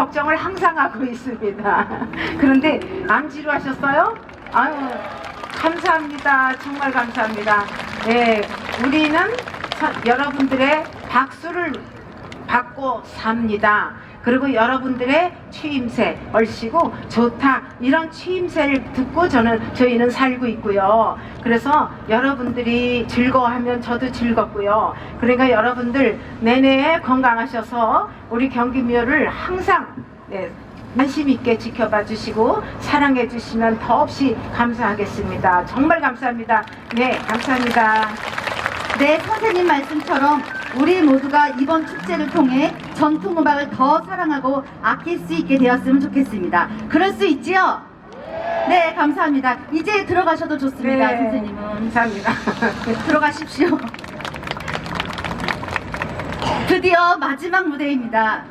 걱정을 항상 하고 있습니다. 그런데 안 지루하셨어요? 아유, 감사합니다. 정말 감사합니다. 예, 우리는 서- 여러분들의 박수를 받고 삽니다. 그리고 여러분들의 취임새 얼씨고 좋다 이런 취임새를 듣고 저는 저희는 살고 있고요. 그래서 여러분들이 즐거워하면 저도 즐겁고요. 그러니까 여러분들 내내 건강하셔서 우리 경기묘를 항상 네, 관심 있게 지켜봐 주시고 사랑해 주시면 더없이 감사하겠습니다. 정말 감사합니다. 네, 감사합니다. 네, 선생님 말씀처럼 우리 모두가 이번 축제를 통해 전통 음악을 더 사랑하고 아낄 수 있게 되었으면 좋겠습니다. 그럴 수 있지요? 네, 감사합니다. 이제 들어가셔도 좋습니다, 선생님은. 감사합니다. 네, 들어가십시오. 드디어 마지막 무대입니다.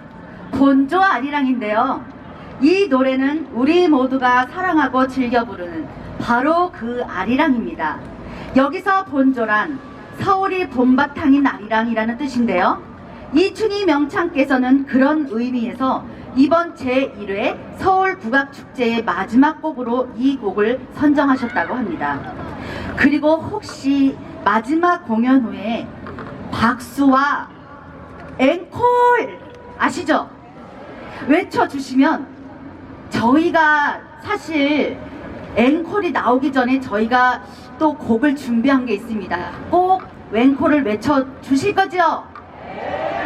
본조 아리랑인데요. 이 노래는 우리 모두가 사랑하고 즐겨 부르는 바로 그 아리랑입니다. 여기서 본조란 서울이 봄바탕인 아리랑이라는 뜻인데요. 이춘희 명창께서는 그런 의미에서 이번 제1회 서울 국악축제의 마지막 곡으로 이 곡을 선정하셨다고 합니다. 그리고 혹시 마지막 공연 후에 박수와 앵콜 아시죠? 외쳐주시면 저희가 사실 앵콜이 나오기 전에 저희가 또 곡을 준비한 게 있습니다. 꼭 앵콜을 외쳐 주실 거죠?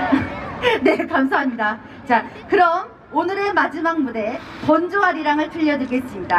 네, 감사합니다. 자, 그럼 오늘의 마지막 무대 본조아리랑을 들려드리겠습니다.